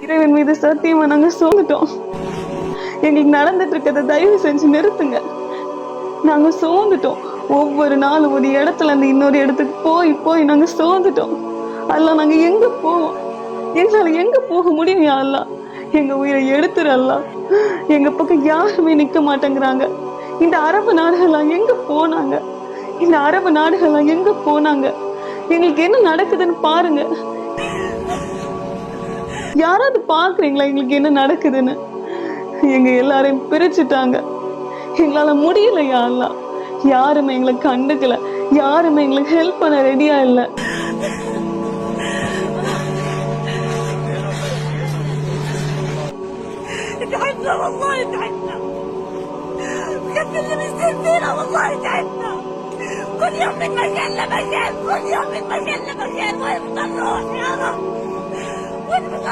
இறைவன் மீது சத்தியமா நாங்க சோர்ந்துட்டோம். எங்களுக்கு நடந்துட்டு இருக்கிறத தயவு செஞ்சு நிறுத்துங்க. நாங்க சோர்ந்துட்டோம். ஒவ்வொரு நாளும் ஒரு இடத்துல இருந்து இன்னொரு இடத்துக்கு போய் போய் நாங்க சோர்ந்துட்டோம். அல்ல நாங்க எங்க போவோம்? எங்களால எங்க போக முடியும் யா எங்க உயிரை எடுத்துரு எங்க பக்கம் யாருமே நிக்க மாட்டேங்கிறாங்க. இந்த அரபு நாடுகள்லாம் எங்க போனாங்க? இந்த அரபு நாடுகள்லாம் எங்க போனாங்க? எங்களுக்கு என்ன நடக்குதுன்னு பாருங்க. யாராவது பாக்குறீங்களா எங்களுக்கு என்ன நடக்குதுன்னு எங்க எல்லாரையும் பிரிச்சுட்டாங்க எங்களால முடியலையா அல்ல யாருமே எங்களை கண்டுக்கல யாருமே எங்களுக்கு ஹெல்ப் பண்ண ரெடியா இல்ல تعبنا والله تعبنا بجد اللي بيصير فينا والله تعبنا كل يوم من مكان لمكان كل يوم من مكان لمكان وين بدنا نروح يا رب وين بدنا